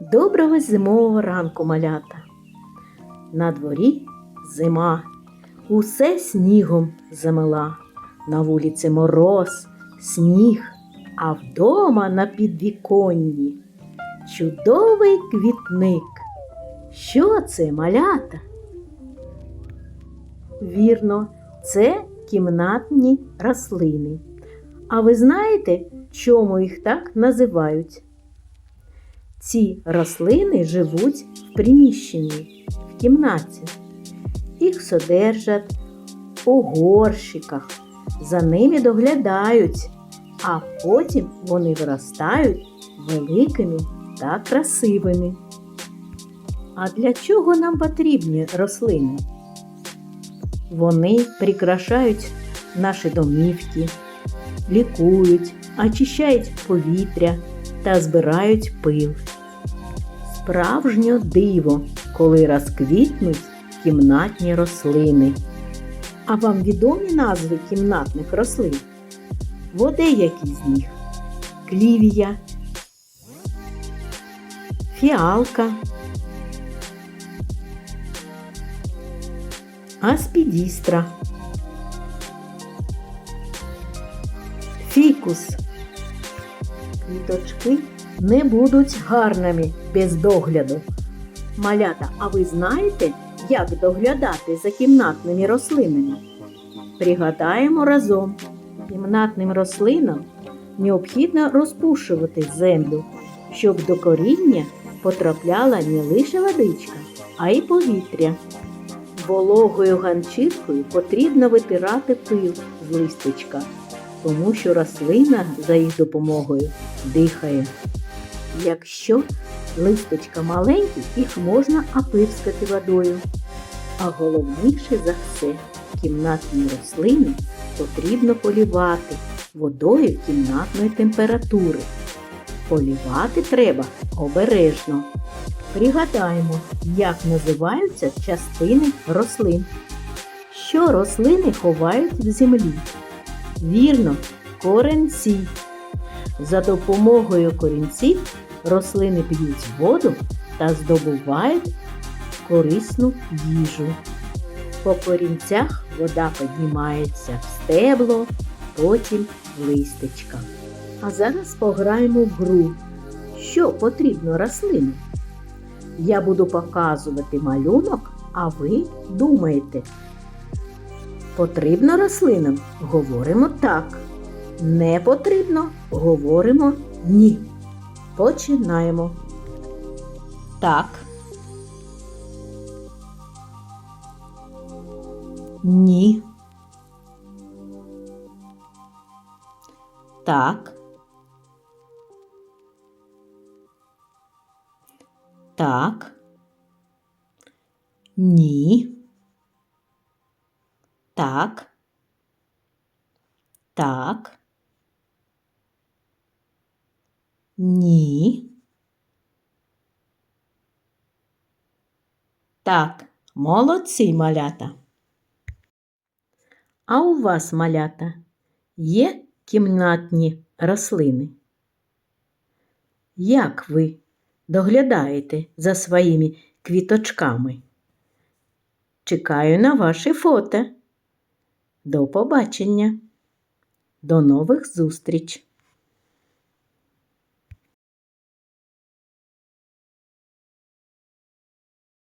Доброго зимового ранку, малята. На дворі зима, усе снігом замила. На вулиці мороз, сніг, а вдома на підвіконні чудовий квітник. Що це, малята? Вірно, це кімнатні рослини. А ви знаєте, чому їх так називають? Ці рослини живуть в приміщенні, в кімнаті. Їх содержать у горщиках, за ними доглядають, а потім вони виростають великими та красивими. А для чого нам потрібні рослини? Вони прикрашають наші домівки, лікують, очищають повітря та збирають пил. Справжнє диво, коли розквітнуть кімнатні рослини. А вам відомі назви кімнатних рослин? Води які з них? Клівія, фіалка, аспідістра, фікус. Квіточки не будуть гарними без догляду. Малята, а ви знаєте, як доглядати за кімнатними рослинами? Пригадаємо разом. Кімнатним рослинам необхідно розпушувати землю, щоб до коріння потрапляла не лише водичка, а й повітря. Вологою ганчіркою потрібно витирати пил з листочка, тому що рослина за їх допомогою дихає. Якщо листочка маленькі, їх можна опирскати водою. А головніше за все, кімнатні рослини потрібно полівати водою кімнатної температури. Полівати треба обережно. Пригадаємо, як називаються частини рослин. Що рослини ховають в землі? Вірно, коренці. За допомогою корінців рослини п'ють воду та здобувають корисну їжу. По корінцях вода піднімається в стебло, потім в листечка. А зараз пограємо в гру. Що потрібно рослинам? Я буду показувати малюнок, а ви думаєте. Потрібно рослинам? Говоримо так. Не потрібно, говоримо ні. Починаємо. Так. Ні. Так. Так. Ні. Так. Так. Ні. Так, молодці малята. А у вас, малята, є кімнатні рослини? Як ви доглядаєте за своїми квіточками? Чекаю на ваші фото. До побачення. До нових зустріч!